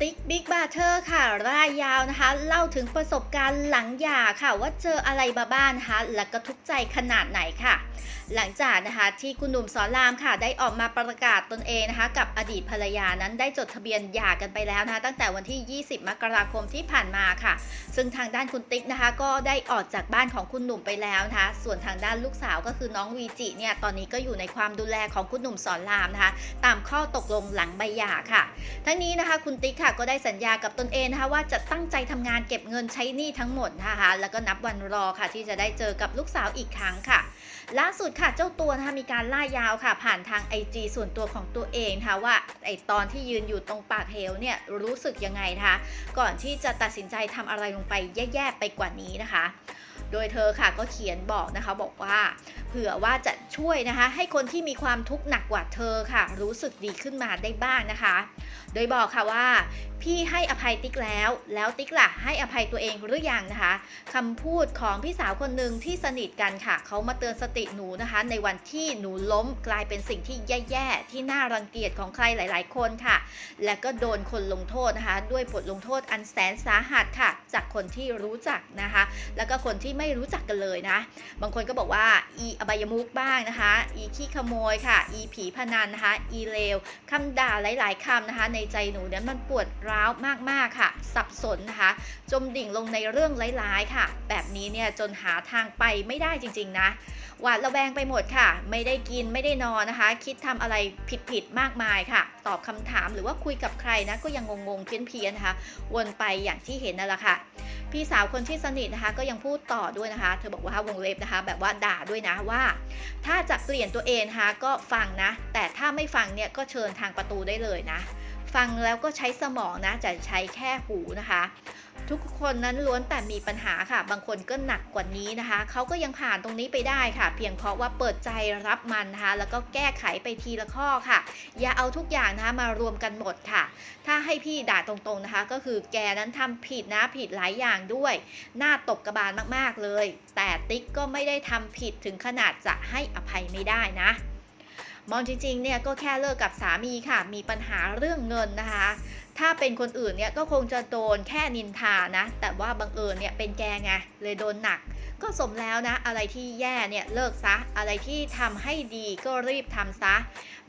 ติ๊กบิ๊กบาเทอร์ค่ะร่ายยาวนะคะ เล่าถึงประสบการณ์หลังหย่าค่ะ ว่าเจออะไรมาบ้างนะคะ และก็ทุกใจขนาดไหนค่ะ หลังจากนะคะที่คุณหนุ่มสอนรามค่ะ ได้ออกมาประกาศตนเองนะคะ กับอดีตภรรยานั้นได้จดทะเบียนหย่ากันไปแล้วนะคะ ตั้งแต่วันที่ 20 มกราคมที่ผ่านมาค่ะ ซึ่งทางด้านคุณติ๊กนะคะ ก็ได้ออกจากบ้านของคุณหนุ่มไปแล้วนะคะ ส่วนทางด้านลูกสาวก็คือน้องวีจิเนี่ยตอนนี้ก็อยู่ในความดูแลของคุณหนุ่มสอนรามนะคะ ตามข้อตกลงหลังใบหย่าค่ะ ทั้งนี้นะคะคุณติ๊กค่ะก็ได้สัญญากับตนเองนะคะว่าจะตั้งใจทำงานเก็บเงินใช้หนี้ทั้งหมดนะคะแล้วก็นับวันรอค่ะ ที่จะได้เจอกับลูกสาวอีกครั้งค่ะ ล่าสุดค่ะเจ้าตัวนะคะมีการล่ายาวค่ะ ผ่านทาง IG ส่วนตัวของตัวเองนะคะว่าไอตอนที่ยืนอยู่ตรงปากเหวเนี่ยรู้สึกยังไงนะคะก่อนที่จะตัดสินใจทำอะไรลงไปแย่ๆไปกว่านี้นะคะ โดยเธอค่ะก็เขียนบอกนะคะบอกว่าเผื่อว่าจะช่วยนะคะ ให้คนที่มีความทุกข์หนักกว่าเธอค่ะ รู้สึกดีขึ้นมาได้บ้างนะคะ โดยบอกค่ะว่าพี่ให้อภัยติ๊กแล้ว แล้วติ๊กล่ะให้อภัยตัวเองหรือยังนะคะคำพูดของพี่สาวคนหนึ่งที่สนิทกันค่ะ เขามาเตือนสติหนูนะคะ ในวันที่หนูล้มกลายเป็นสิ่งที่แย่ๆที่น่ารังเกียจของใครหลาย ๆ คนค่ะ และก็โดนคนลงโทษนะคะ ด้วยบทลงโทษอันแสนสาหัสค่ะ จากคนที่รู้จักนะคะ แล้วก็คนที่ไม่รู้จักกันเลยนะ บางคนก็บอกว่าอีอบายมุกบ้างนะคะ อีขี้ขโมยค่ะ อีผีพนันนะคะ อีเลวคำด่าหลาย ๆคำนะคะ ในใจหนูเนี่ยมันปวดร้าวมากๆค่ะ สับสนนะคะ จมดิ่งลงในเรื่องร้ายๆค่ะ แบบนี้เนี่ยจนหาทางไปไม่ได้จริง ๆ นะหวาดระแวงไปหมดค่ะ ไม่ได้กินไม่ได้นอนนะคะ คิดทำอะไรผิดๆมากมายค่ะ ตอบคำถามหรือว่าคุยกับใครนะก็ยังงงๆเพี้ยนๆนะคะ วนไปอย่างที่เห็นนั่นแหละค่ะ พี่สาวคนที่สนิทนะคะ ก็ยังพูดต่อด้วยนะคะ เธอบอกว่าวงเล็บนะคะ แบบว่าด่าด้วยนะว่า ถ้าจะเปลี่ยนตัวเองนะคะก็ฟังนะ แต่ถ้าไม่ฟังเนี่ยก็เชิญทางประตูได้เลยนะ ฟังแล้วก็ใช้สมองนะจะใช้แค่หูนะคะ ทุกคนนั้นล้วนแต่มีปัญหาค่ะ บางคนก็หนักกว่านี้นะคะ เขาก็ยังผ่านตรงนี้ไปได้ค่ะ เพียงเพราะว่าเปิดใจรับมันนะคะ แล้วก็แก้ไขไปทีละข้อค่ะ อย่าเอาทุกอย่างนะคะมารวมกันหมดค่ะ ถ้าให้พี่ด่าตรงๆนะคะ ก็คือแกนั้นทำผิดนะผิดหลายอย่างด้วย หน้าตกกระบาลมากๆเลย แต่ติ๊กก็ไม่ได้ทำผิดถึงขนาดจะให้อภัยไม่ได้นะมองจริงๆเนี่ยก็แค่เลิกกับสามีค่ะ มีปัญหาเรื่องเงินนะคะถ้าเป็นคนอื่นเนี่ยก็คงจะโดนแค่นินทานะ แต่ว่าบังเอิญเนี่ยเป็นแกไงเลยโดนหนัก ก็สมแล้วนะ อะไรที่แย่เนี่ยเลิกซะ อะไรที่ทำให้ดีก็รีบทำซะ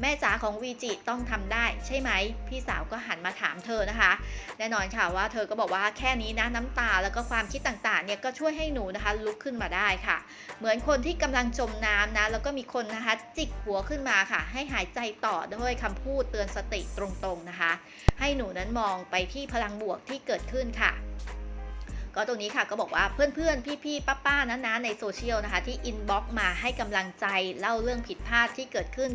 แม่จ๋าของวีจิต้องทำได้ใช่ไหม พี่สาวก็หันมาถามเธอนะคะ แน่นอนค่ะว่าเธอก็บอกว่าแค่นี้นะน้ำตาแล้วก็ความคิดต่างๆเนี่ยก็ช่วยให้หนูนะคะลุกขึ้นมาได้ค่ะ เหมือนคนที่กำลังจมน้ำนะแล้วก็มีคนนะคะจิกหัวขึ้นมาค่ะ ให้หายใจต่อด้วยคำพูดเตือนสติตรงๆนะคะ ให้หนูนั้นมองไปที่พลังบวกที่เกิดขึ้นค่ะ ก็ตรงนี้ค่ะก็บอกว่าเพื่อนๆ พี่ๆ ป้าๆนะนะในโซเชียลนะคะ ที่อินบ็อกมาให้กำลังใจเล่าเรื่องผิดพลาดที่เกิดขึ้น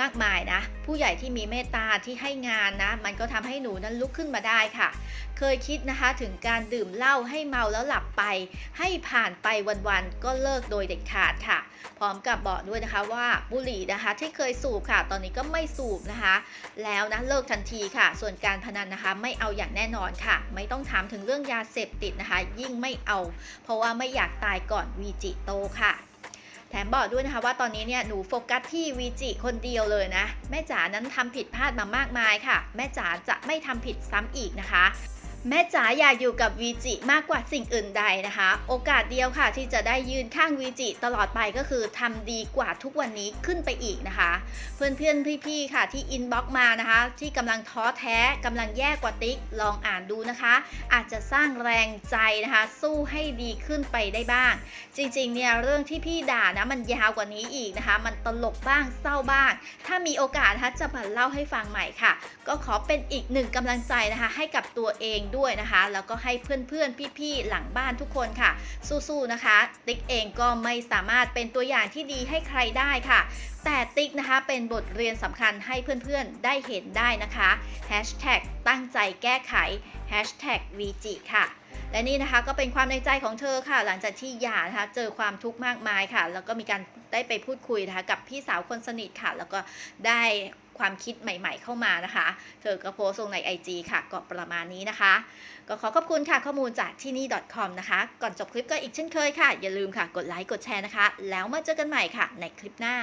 มากมายนะ ผู้ใหญ่ที่มีเมตตาที่ให้งานนะ มันก็ทำให้หนูนั้นลุกขึ้นมาได้ค่ะ เคยคิดนะคะถึงการดื่มเหล้าให้เมาแล้วหลับไป ให้ผ่านไปวันๆ ก็เลิกโดยเด็ดขาดค่ะ พร้อมกับบอกด้วยนะคะว่าบุหรี่นะคะที่เคยสูบค่ะ ตอนนี้ก็ไม่สูบนะคะ แล้วนะเลิกทันทีค่ะ ส่วนการพนันนะคะ ไม่เอาอย่างแน่นอนค่ะ ไม่ต้องถามถึงเรื่องยาเสพติดนะคะ ยิ่งไม่เอา เพราะว่าไม่อยากตายก่อนวีจิโตค่ะแถมบอกด้วยนะคะว่าตอนนี้เนี่ยหนูโฟกัสที่วีจิคนเดียวเลยนะ แม่จ๋านั้นทำผิดพลาดมามากมายค่ะ แม่จ๋าจะไม่ทำผิดซ้ำอีกนะคะ แม่จ๋าอยากอยู่กับวีจิมากกว่าสิ่งอื่นใดนะคะ โอกาสเดียวค่ะ ที่จะได้ยืนข้างวีจิตลอดไปก็คือทำดีกว่าทุกวันนี้ขึ้นไปอีกนะคะ เพื่อนๆพี่ๆค่ะที่อินบ็อกมานะคะ ที่กำลังท้อแท้กำลังแย่กว่าติ๊กลองอ่านดูนะคะ อาจจะสร้างแรงใจนะคะ สู้ให้ดีขึ้นไปได้บ้าง จริงๆเนี่ยเรื่องที่พี่ด่านะมันยาวกว่านี้อีกนะคะ มันตลกบ้างเศร้าบ้าง ถ้ามีโอกาสนะคะจะมาเล่าให้ฟังใหม่ค่ะ ก็ขอเป็นอีกหนึ่งกำลังใจนะคะ ให้กับตัวเองด้วยนะคะ แล้วก็ให้เพื่อนๆ พี่ๆ หลังบ้านทุกคนค่ะ สู้ๆ นะคะ ติ๊กเองก็ไม่สามารถเป็นตัวอย่างที่ดีให้ใครได้ค่ะ แต่ติ๊กนะคะเป็นบทเรียนสำคัญให้เพื่อนๆ ได้เห็นได้นะคะ Hashtag ตั้งใจแก้ไข Hashtag VG ค่ะและนี่นะคะก็เป็นความในใจของเธอค่ะ หลังจากที่หย่านะคะเจอความทุกข์มากมายค่ะ แล้วก็มีการได้ไปพูดคุยนะคะกับพี่สาวคนสนิทค่ะ แล้วก็ได้ ความคิดใหม่ ๆ เข้ามานะคะ เธอก็โพสต์ลงใน IG ค่ะก็ประมาณนี้นะคะ ก็ขอขอบคุณค่ะข้อมูลจากที่นี่ .com นะคะ ก่อนจบคลิปก็อีกเช่นเคยค่ะ อย่าลืมค่ะกดไลค์กดแชร์นะคะ แล้วมาเจอกันใหม่ค่ะในคลิปหน้า